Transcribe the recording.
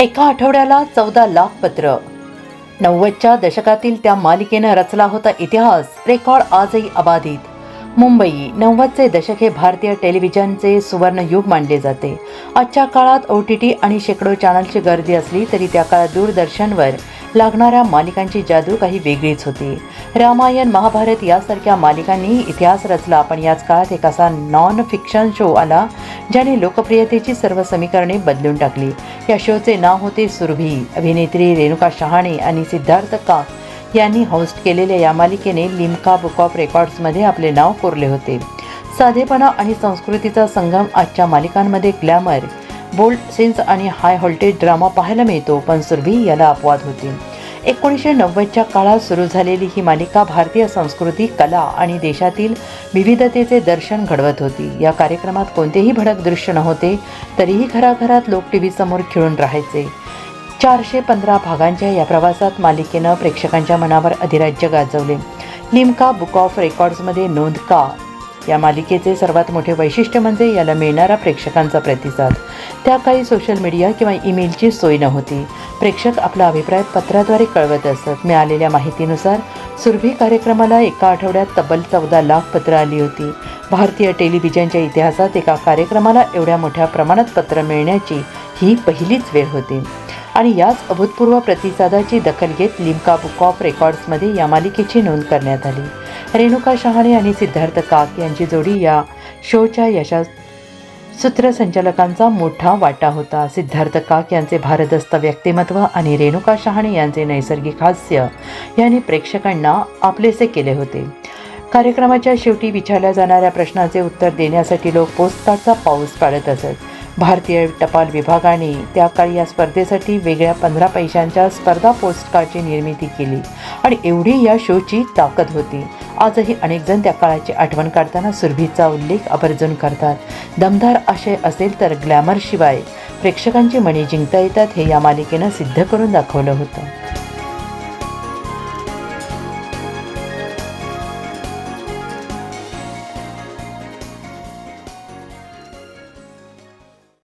एका आठवड्याला चौदा लाख पत्र. नव्वदच्या दशकातील त्या मालिकेनं रचला होता इतिहास रेकॉर्ड आजही अबाधित. मुंबई नव्वदचे दशक हे भारतीय टेलिव्हिजनचे सुवर्णयुग मानले जाते. आजच्या काळात ओ टी टी आणि शेकडो चॅनलची गर्दी असली तरी त्या काळात दूरदर्शनवर लागणाऱ्या मालिकांची जादू काही वेगळीच होती. रामायण महाभारत यासारख्या मालिकांनी इतिहास रचला. पण याच काळात एक असा नॉन फिक्शन शो आला ज्याने लोकप्रियतेची सर्व समीकरणे बदलून टाकली. या शोचे नाव होते सुरभी. अभिनेत्री रेणुका शहाणे आणि सिद्धार्थ का यांनी होस्ट केलेल्या या मालिकेने लिम्का बुक ऑफ रेकॉर्ड्समध्ये आपले नाव कोरले होते. साधेपणा आणि संस्कृतीचा संगम आजच्या मालिकांमध्ये ग्लॅमर बोल्ड सीन्स आणि हाय व्होल्टेज ड्रामा पाहायला मिळतो पण सुरभी याला अपवाद होती. एकोणीसशे नव्वदच्या काळात सुरू झालेली ही मालिका भारतीय संस्कृती कला आणि देशातील विविधतेचे दर्शन घडवत होती. या कार्यक्रमात कोणतेही भडक दृश्य नव्हते तरीही घराघरात लोक टी व्हीसमोर खिळून राहायचे. चारशे पंधरा भागांच्या या प्रवासात मालिकेनं प्रेक्षकांच्या मनावर अधिराज्य गाजवले. निमका बुक ऑफ रेकॉर्ड्समध्ये नोंद का? या मालिकेचे सर्वात मोठे वैशिष्ट्य म्हणजे याला मिळणारा प्रेक्षकांचा प्रतिसाद. त्या काही सोशल मीडिया किंवा ईमेलची सोय नव्हती. प्रेक्षक आपला अभिप्राय पत्राद्वारे कळवत असत. मिळालेल्या माहितीनुसार सुरभी कार्यक्रमाला एका आठवड्यात तब्बल चौदा लाख पत्र आली होती. भारतीय टेलिव्हिजनच्या इतिहासात एका कार्यक्रमाला एवढ्या मोठ्या प्रमाणात पत्र मिळण्याची ही पहिलीच वेळ होती. आणि याच अभूतपूर्व प्रतिसादाची दखल घेत लिमका बुक ऑफ रेकॉर्ड्समध्ये या मालिकेची नोंद करण्यात आली. रेणुका शहाणे आणि सिद्धार्थ काक यांची जोडी या शोच्या यशा सूत्रसंचालकांचा मोठा वाटा होता. सिद्धार्थ काक यांचे भारदस्त व्यक्तिमत्व आणि रेणुका शहाणे यांचे नैसर्गिक हास्य यांनी प्रेक्षकांना आपलेसे केले होते. कार्यक्रमाच्या शेवटी विचारल्या जाणाऱ्या प्रश्नाचे उत्तर देण्यासाठी लोक पोस्टकार्डचा पाऊस पाडत असत. भारतीय टपाल विभागाने त्या काळी या स्पर्धेसाठी वेगळ्या पंधरा पैशांच्या स्पर्धा पोस्टकार्डची निर्मिती केली आणि एवढी या शोची ताकद होती. आजही अनेकजण त्या काळाची आठवण काढताना सुरभीचा उल्लेख आवर्जून करतात. दमदार आशय असेल तर ग्लॅमरशिवाय प्रेक्षकांची मणी जिंकता येतात हे या मालिकेनं सिद्ध करून दाखवलं होतं.